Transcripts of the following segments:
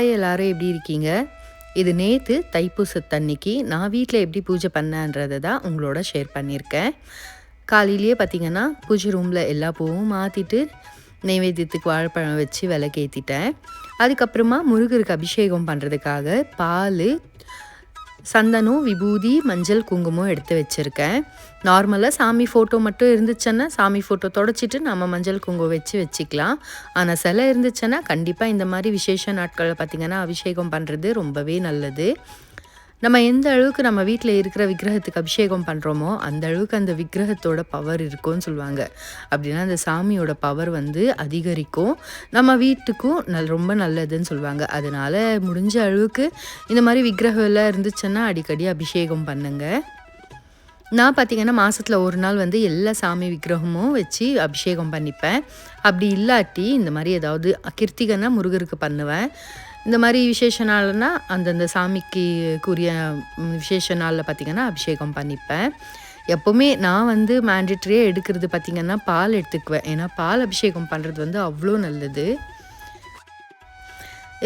Hi எல்லாரும் எப்படி இருக்கீங்க? இது நேற்று தைப்பூசத்தன்னைக்கு நான் வீட்டில் எப்படி பூஜை பண்ணேன்றதை தான் உங்களோட ஷேர் பண்ணியிருக்கேன். காலையிலேயே பார்த்தீங்கன்னா பூஜை ரூமில் எல்லா பூவும் மாற்றிட்டு நெய்வேத்தியத்துக்கு வாழைப்பழம் வச்சு விளக்கேற்றிட்டேன் அதுக்கப்புறமா முருகருக்கு அபிஷேகம் பண்ணுறதுக்காக பால் சந்தனம் விபூதி மஞ்சள் குங்குமம் எடுத்து வச்சுருக்கேன். நார்மலாக சாமி ஃபோட்டோ மட்டும் இருந்துச்சுன்னா சாமி ஃபோட்டோ தொடச்சிட்டு நம்ம மஞ்சள் குங்குமம் வச்சு வச்சுக்கலாம். ஆனால் சிலை இருந்துச்சுன்னா கண்டிப்பாக இந்த மாதிரி விசேஷ நாட்களில் பார்த்திங்கன்னா அபிஷேகம் பண்ணுறது ரொம்பவே நல்லது. நம்ம எந்த அளவுக்கு நம்ம வீட்டில் இருக்கிற விக்கிரகத்துக்கு அபிஷேகம் பண்ணுறோமோ அந்த அளவுக்கு அந்த விக்கிரகத்தோட பவர் இருக்கும்னு சொல்லுவாங்க. அப்படின்னா அந்த சாமியோட பவர் வந்து அதிகரிக்கும். நம்ம வீட்டுக்கும் நல் ரொம்ப நல்லதுன்னு சொல்லுவாங்க. அதனால் முடிஞ்ச அளவுக்கு இந்த மாதிரி விக்கிரகம் எல்லாம் இருந்துச்சுன்னா அடிக்கடி அபிஷேகம் பண்ணுங்கள் நான் பார்த்திங்கன்னா மாதத்தில் ஒரு நாள் வந்து எல்லா சாமி விக்கிரகமும் வச்சு அபிஷேகம் பண்ணிப்பேன். அப்படி இல்லாட்டி இந்த மாதிரி ஏதாவது கிருத்திகன்னா முருகருக்கு பண்ணுவேன். இந்த மாதிரி விசேஷ நாள்னால் அந்தந்த சாமிக்குரிய விசேஷ நாளில் பார்த்திங்கன்னா அபிஷேகம் பண்ணிப்பேன். எப்போவுமே நான் வந்து மேண்டிட்ரியே எடுக்கிறது பார்த்திங்கன்னா பால் எடுத்துக்குவேன். ஏன்னா பால் அபிஷேகம் பண்ணுறது வந்து அவ்வளோ நல்லது.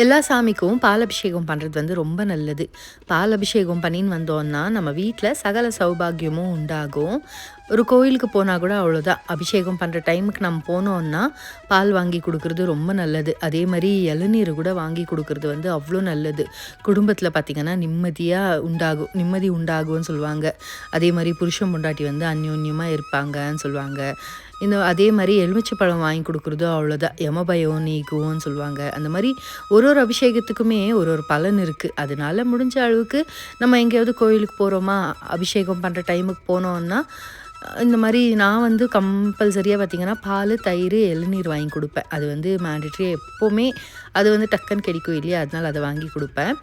எல்லா சாமிக்கும் பால் அபிஷேகம் பண்ணுறது வந்து ரொம்ப நல்லது. பால் அபிஷேகம் பண்ணின்னு வந்தோன்னா நம்ம வீட்டில் சகல சௌபாகியமும் உண்டாகும். ஒரு கோயிலுக்கு போனால் கூட அவ்வளோதான் அபிஷேகம் பண்ணுற டைமுக்கு நம்ம போனோன்னா பால் வாங்கி கொடுக்குறது ரொம்ப நல்லது. அதே மாதிரி இளநீர் கூட வாங்கி கொடுக்குறது வந்து அவ்வளோ நல்லது. குடும்பத்தில் பார்த்திங்கன்னா நிம்மதியாக உண்டாகும் நிம்மதி உண்டாகும்னு சொல்லுவாங்க. அதே மாதிரி புருஷன் பொண்டாட்டி வந்து அந்யோன்யமாக இருப்பாங்கன்னு சொல்லுவாங்க. இந்த அதே மாதிரி எலுமிச்சை பழம் வாங்கி கொடுக்குறதோ அவ்வளோதான் யமபயம் நீக்குவோன்னு சொல்லுவாங்க. அந்த மாதிரி ஒரு ஒரு அபிஷேகத்துக்குமே ஒரு ஒரு பலன் இருக்குது அதனால முடிஞ்ச அளவுக்கு நம்ம எங்கேயாவது கோயிலுக்கு போகிறோமா அபிஷேகம் பண்ணுற டைமுக்கு போனோன்னா இந்த மாதிரி நான் வந்து கம்பல்சரியாக பார்த்திங்கன்னா பால் தயிர் இளநீர் வாங்கி கொடுப்பேன். அது வந்து மேண்டட்ரி எப்போவுமே அது வந்து டக்குன்னு கிடைக்கும் இல்லையா? அதனால் அதை வாங்கி கொடுப்பேன்.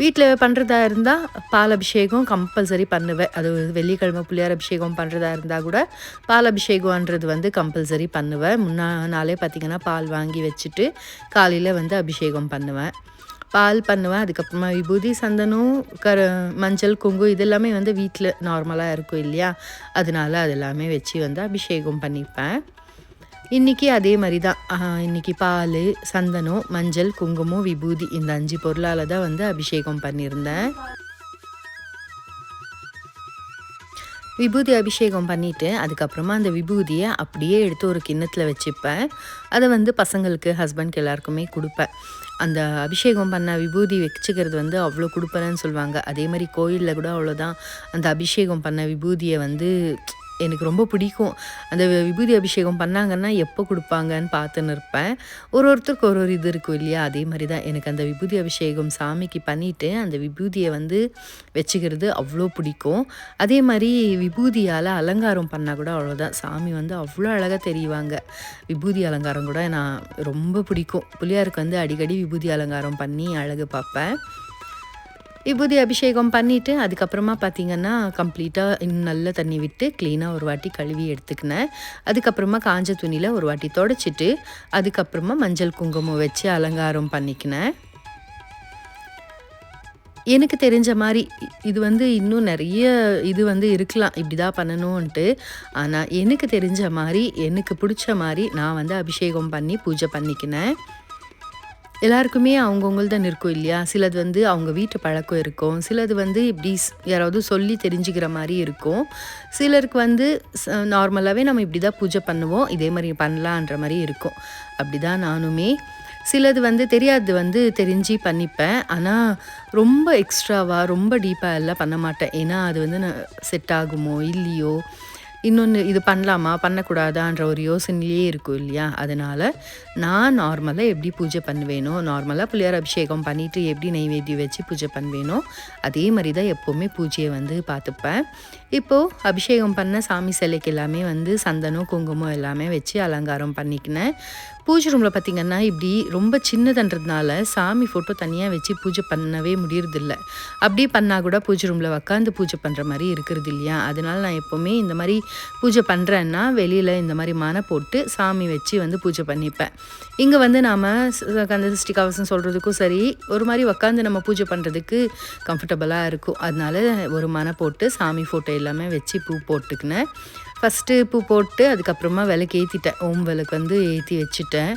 வீட்டில் பண்ணுறதா இருந்தால் பால் அபிஷேகம் கம்பல்சரி பண்ணுவேன் அது வெள்ளிக்கிழமை புளியார் அபிஷேகம் பண்ணுறதா இருந்தால் கூட பால் அபிஷேகம்ன்றது வந்து கம்பல்சரி பண்ணுவேன் முன்னா நாளே பார்த்திங்கன்னா பால் வாங்கி வச்சுட்டு காலையில் வந்து அபிஷேகம் பண்ணுவேன் பால் பண்ணுவேன் அதுக்கப்புறமா விபூதி சந்தனம் கர மஞ்சள் குங்கு இதெல்லாமே வந்து வீட்டில் நார்மலாக இருக்கும் இல்லையா? அதனால அதெல்லாமே வச்சு வந்து அபிஷேகம் பண்ணிப்பேன். இன்றைக்கி அதே மாதிரி தான் இன்றைக்கி பால் சந்தனம் மஞ்சள் குங்குமம் விபூதி இந்த அஞ்சு பொருளால் தான் வந்து அபிஷேகம் பண்ணியிருந்தேன். விபூதி அபிஷேகம் பண்ணிவிட்டு அதுக்கப்புறமா அந்த விபூதியை அப்படியே எடுத்து ஒரு கிண்ணத்தில் வச்சுப்பேன். அதை வந்து பசங்களுக்கு ஹஸ்பண்ட்க்கு எல்லாருக்குமே கொடுப்பேன். அந்த அபிஷேகம் பண்ண விபூதி வச்சுக்கிறது வந்து அவ்வளோ கொடுப்பேன்னு சொல்லுவாங்க. அதே மாதிரி கோயிலில் கூட அவ்வளோதான். அந்த அபிஷேகம் பண்ண விபூதியை வந்து எனக்கு ரொம்ப பிடிக்கும். அந்த விபூதி அபிஷேகம் பண்ணாங்கன்னா எப்போ கொடுப்பாங்கன்னு பார்த்துன்னு இருப்பேன் ஒரு ஒருத்தருக்கு ஒரு ஒரு இது இருக்கும் இல்லையா? அதே மாதிரி தான் எனக்கு அந்த விபூதி அபிஷேகம் சாமிக்கு பண்ணிவிட்டு அந்த விபூதியை வந்து வச்சுக்கிறது அவ்வளோ பிடிக்கும். அதே மாதிரி விபூதியால் அலங்காரம் பண்ணால் கூட அவ்வளோதான். சாமி வந்து அவ்வளோ அழகாக தெரிவாங்க. விபூதி அலங்காரம் கூட நான் ரொம்ப பிடிக்கும். பிள்ளையாருக்கு வந்து அடிக்கடி விபூதி அலங்காரம் பண்ணி அழகு பார்ப்பேன். விபூதி அபிஷேகம் பண்ணிவிட்டு அதுக்கப்புறமா பார்த்திங்கன்னா கம்ப்ளீட்டாக இன்னும் நல்ல தண்ணி விட்டு க்ளீனாக ஒரு வாட்டி கழுவி எடுத்துக்கினேன். அதுக்கப்புறமா காஞ்ச துணியில் ஒரு வாட்டி தொடச்சிட்டு அதுக்கப்புறமா மஞ்சள் குங்குமம் வச்சு அலங்காரம் பண்ணிக்கினேன். எனக்கு தெரிஞ்ச மாதிரி இது வந்து இன்னும் நிறைய இது வந்து இருக்கலாம் இப்படி தான் பண்ணணும்ன்ட்டு. ஆனால் எனக்கு தெரிஞ்ச மாதிரி எனக்கு பிடிச்ச மாதிரி நான் வந்து அபிஷேகம் பண்ணி பூஜை பண்ணிக்கினேன். எல்லாருக்குமே அவங்கவுங்கள்தான் இருக்கும் இல்லையா? சிலது வந்து அவங்க வீட்டு பழக்கம் இருக்கும். சிலது வந்து இப்படி யாராவது சொல்லி தெரிஞ்சுக்கிற மாதிரி இருக்கும். சிலருக்கு வந்து நார்மலாகவே நம்ம இப்படி தான் பூஜை பண்ணுவோம். இதே மாதிரி பண்ணலான்ற மாதிரி இருக்கும். அப்படி தான் நானுமே. சிலது வந்து தெரியாது வந்து தெரிஞ்சு பண்ணிப்பேன். ஆனால் ரொம்ப எக்ஸ்ட்ராவாக ரொம்ப டீப்பாக எல்லாம் பண்ண மாட்டேன். ஏன்னா அது வந்து செட் ஆகுமோ இல்லையோ இன்னொன்று இது பண்ணலாமா? பண்ணக்கூடாதான்ற ஒரு யோசனையிலே இருக்கும் இல்லையா? அதனால் நான் நார்மலாக எப்படி பூஜை பண்ணுவேனோ நார்மலாக பிள்ளையார் அபிஷேகம் பண்ணிவிட்டு எப்படி நெய்வேத்தியம் வச்சு பூஜை பண்ணுவேனோ அதே மாதிரி தான் எப்போவுமே பூஜையை வந்து பார்த்துப்பேன். இப்போது அபிஷேகம் பண்ண சாமி சிலைக்கு எல்லாமே வந்து சந்தனம் குங்குமம் எல்லாமே வச்சு அலங்காரம் பண்ணிக்கினேன். பூஜை ரூமில் பார்த்திங்கன்னா இப்படி ரொம்ப சின்னதுன்றதுனால சாமி ஃபோட்டோ தனியாக வச்சு பூஜை பண்ணவே முடியறதில்ல. அப்படி பண்ணால் கூட பூஜை ரூமில் உக்காந்து பூஜை பண்ணுற மாதிரி இருக்கிறது இல்லையா? அதனால் நான் எப்போவுமே இந்த மாதிரி பூஜை பண்ணுறேன்னா வெளியில் இந்த மாதிரி மனை போட்டு சாமி வச்சு வந்து பூஜை பண்ணிப்பேன். இங்கே வந்து நாம் கந்த சிருஷ்டி கவசம் சொல்கிறதுக்கும் சரி ஒரு மாதிரி உக்காந்து நம்ம பூஜை பண்ணுறதுக்கு கம்ஃபர்டபுளாக இருக்கும். அதனால ஒரு மனை போட்டு சாமி ஃபோட்டோ எல்லாமே வச்சு பூ போட்டுக்கினேன். ஃபஸ்ட்டு பூ போட்டு அதுக்கப்புறமா விளக்கு ஏற்றிட்டேன் ஓம் விளக்கு வந்து ஏற்றி வச்சுட்டேன்.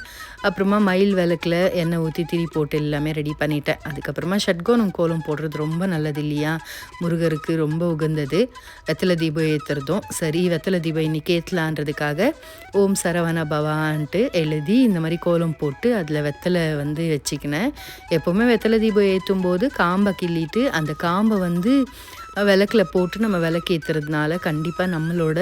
அப்புறமா மயில் விளக்கில் எண்ணெய் ஊற்றி திரி போட்டு எல்லாமே ரெடி பண்ணிட்டேன். அதுக்கப்புறமா ஷட்கோணம் கோலம் போடுறது ரொம்ப நல்லது இல்லையா? முருகருக்கு ரொம்ப உகந்தது. வெத்தலை தீபம் ஏற்றுறதும் சரி வெத்தலை தீபம் இன்னைக்கு ஏற்றலான்றதுக்காக ஓம் சரவண பவான்ட்டு எழுதி இந்த மாதிரி கோலம் போட்டு அதில் வெத்தலை வந்து வச்சுக்கினேன். எப்போவுமே வெத்தலை தீபம் ஏற்றும் போது காம்பை கிள்ளிட்டு அந்த காம்பை வந்து விளக்கில் போட்டு நம்ம விளக்கேற்றுறதுனால கண்டிப்பாக நம்மளோட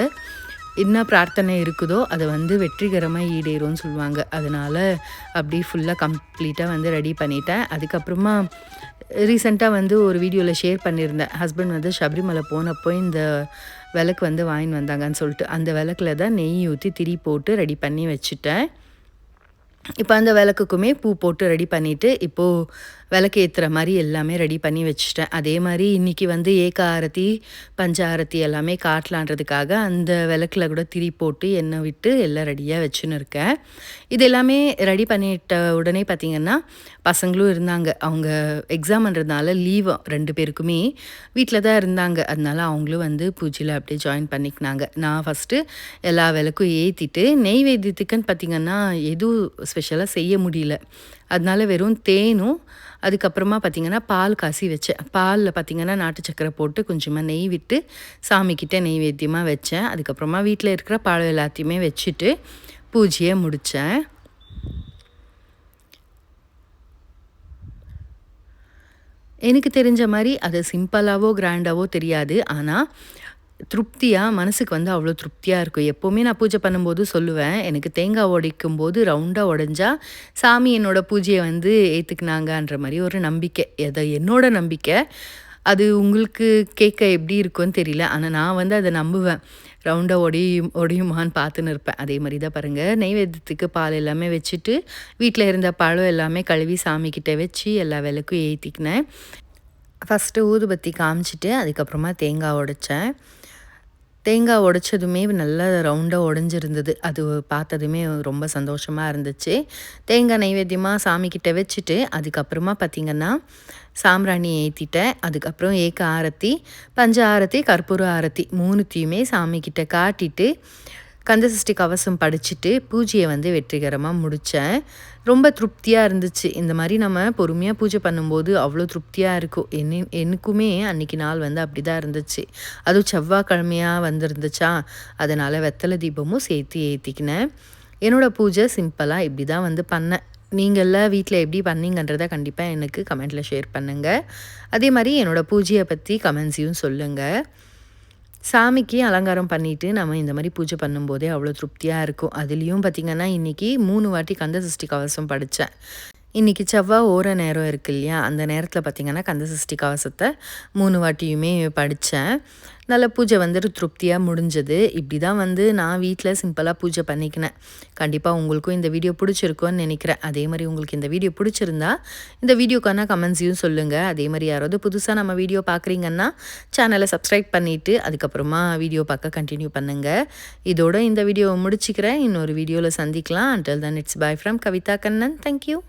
என்ன பிரார்த்தனை இருக்குதோ அதை வந்து வெற்றிகரமாக ஈடேறும்னு சொல்லுவாங்க. அதனால் அப்படி ஃபுல்லாக கம்ப்ளீட்டாக வந்து ரெடி பண்ணிட்டேன். அதுக்கப்புறமா ரீசெண்டாக வந்து ஒரு வீடியோவில் ஷேர் பண்ணியிருந்தேன். ஹஸ்பண்ட் வந்து சபரிமலை போனப்போ இந்த விளக்கு வந்து வாங்கின்னு வந்தாங்கன்னு சொல்லிட்டு அந்த விளக்கில் தான் நெய் ஊற்றி திரி போட்டு ரெடி பண்ணி வச்சுட்டேன். இப்போ அந்த விளக்குக்குமே பூ போட்டு ரெடி பண்ணிவிட்டு இப்போது விளக்கு ஏற்றுற மாதிரி எல்லாமே ரெடி பண்ணி வச்சுட்டேன். அதே மாதிரி இன்றைக்கி வந்து ஏக ஆரத்தி பஞ்ச ஆரத்தி எல்லாமே காட்டலான்றதுக்காக அந்த விளக்கில் கூட திரி போட்டு எண்ணெய் விட்டு எல்லாம் ரெடியாக வச்சுன்னு இருக்கேன். இது எல்லாமே ரெடி பண்ணிட்ட உடனே பார்த்திங்கன்னா பசங்களும் இருந்தாங்க. அவங்க எக்ஸாம்ன்றதுனால லீவ் ரெண்டு பேருக்குமே வீட்டில் தான் இருந்தாங்க. அதனால அவங்களும் வந்து பூஜையில் அப்படியே ஜாயின் பண்ணிக்கினாங்க. நான் ஃபஸ்ட்டு எல்லா விளக்கும் ஏற்றிட்டு நெய்வேத்தியத்துக்குன்னு பார்த்திங்கன்னா எதுவும் ஸ்பெஷலாக செய்ய முடியல. அதனால வெறும் தேனும் அதுக்கப்புறமா பார்த்திங்கன்னா பால் காசி வச்சேன். பாலில் பார்த்திங்கன்னா நாட்டு சக்கரை போட்டு கொஞ்சமாக நெய் விட்டு சாமிக்கிட்ட நெய்வேத்தியமாக வச்சேன். அதுக்கப்புறமா வீட்டில் இருக்கிற பழம் எல்லாத்தையுமே வச்சுட்டு பூஜையை முடித்தேன் எனக்கு தெரிஞ்ச மாதிரி அது சிம்பிளாவோ கிராண்டாவோ தெரியாது. ஆனால் திருப்தியாக மனசுக்கு வந்து அவ்வளோ திருப்தியாக இருக்கும். எப்போவுமே நான் பூஜை பண்ணும்போது சொல்லுவேன். எனக்கு தேங்காய் உடைக்கும் போது ரவுண்டாக உடஞ்சா சாமி என்னோடய பூஜையை வந்து ஏற்றுக்கினாங்கன்ற மாதிரி ஒரு நம்பிக்கை. எதை என்னோட நம்பிக்கை. அது உங்களுக்கு கேட்க எப்படி இருக்கும்னு தெரியல. ஆனால் நான் வந்து அதை நம்புவேன். ரவுண்டாக ஒடியும் ஒடியுமான்னு பார்த்துன்னு இருப்பேன். அதே மாதிரி தான் பாருங்கள் நெய்வேத்தியத்துக்கு பால் எல்லாமே வச்சுட்டு வீட்டில் இருந்த பழம் எல்லாமே கழுவி சாமிக்கிட்ட வச்சு எல்லா விளக்கும் ஏற்றிக்கினேன் ஃபஸ்ட்டு ஊதுபத்தி காமிச்சிட்டு அதுக்கப்புறமா தேங்காய் உடைச்சேன். தேங்காய் உடைச்சதுமே நல்லா ரவுண்டாக உடஞ்சிருந்தது. அது பார்த்ததுமே ரொம்ப சந்தோஷமாக இருந்துச்சு. தேங்காய் நைவேத்தியமாக சாமிக்கிட்ட வச்சுட்டு அதுக்கப்புறமா பார்த்திங்கன்னா சாம்பிராணி ஏற்றிட்டேன் அதுக்கப்புறம் ஏக்க ஆரத்தி பஞ்ச ஆரத்தி கற்பூர ஆரத்தி மூணுத்தையுமே சாமிக்கிட்ட காட்டிட்டு கந்தசஷ்டி கவசம் படிச்சுட்டு பூஜையை வந்து வெற்றிகரமாக முடித்தேன் ரொம்ப திருப்தியாக இருந்துச்சு. இந்த மாதிரி நம்ம பொறுமையாக பூஜை பண்ணும்போது அவ்வளோ திருப்தியாக இருக்கும். என்ன எனக்குமே அன்றைக்கி நாள் வந்து அப்படி தான் இருந்துச்சு. அதுவும் செவ்வாய்க்கிழமையாக வந்துருந்துச்சா? அதனால் வெத்தலை தீபமும் சேர்த்து ஏற்றிக்கினேன் என்னோடய பூஜை சிம்பிளாக இப்படி தான் வந்து பண்ணேன். நீங்கள்லாம் வீட்டில் எப்படி பண்ணீங்கன்றதை கண்டிப்பாக எனக்கு கமெண்ட்டில் ஷேர் பண்ணுங்கள் அதே மாதிரி என்னோடய பூஜையை பற்றி கமெண்ட்ஸையும் சொல்லுங்கள் சாமிக்கு அலங்காரம் பண்ணிவிட்டு நம்ம இந்த மாதிரி பூஜை பண்ணும்போதே அவ்வளோ திருப்தியாக இருக்கும். அதுலேயும் பார்த்திங்கன்னா இன்றைக்கி மூணு வாட்டி கந்த சஷ்டி கவசம் படித்தேன் இன்றைக்கி செவ்வாய் ஓர நேரம் இருக்கு இல்லையா? அந்த நேரத்தில் பார்த்திங்கன்னா கந்த சஷ்டி கவசத்தை மூணு வாட்டியுமே படித்தேன் நல்ல பூஜை வந்துட்டு திருப்தியாக முடிஞ்சது. இப்படி தான் வந்து நான் வீட்டில் சிம்பிளாக பூஜை பண்ணிக்கினேன். கண்டிப்பாக உங்களுக்கும் இந்த வீடியோ பிடிச்சிருக்கோன்னு நினைக்கிறேன். அதே மாதிரி உங்களுக்கு இந்த வீடியோ பிடிச்சிருந்தா இந்த வீடியோக்கான கமெண்ட்ஸையும் சொல்லுங்கள் அதே மாதிரி யாராவது புதுசாக நம்ம வீடியோ பார்க்குறீங்கன்னா சேனலை சப்ஸ்கிரைப் பண்ணிவிட்டு அதுக்கப்புறமா வீடியோ பார்க்க கண்டினியூ பண்ணுங்கள் இதோட இந்த வீடியோவை முடிச்சுக்கிறேன். இன்னொரு வீடியோவில் சந்திக்கலாம். Until then it's bye from Kavitha Kannan thank you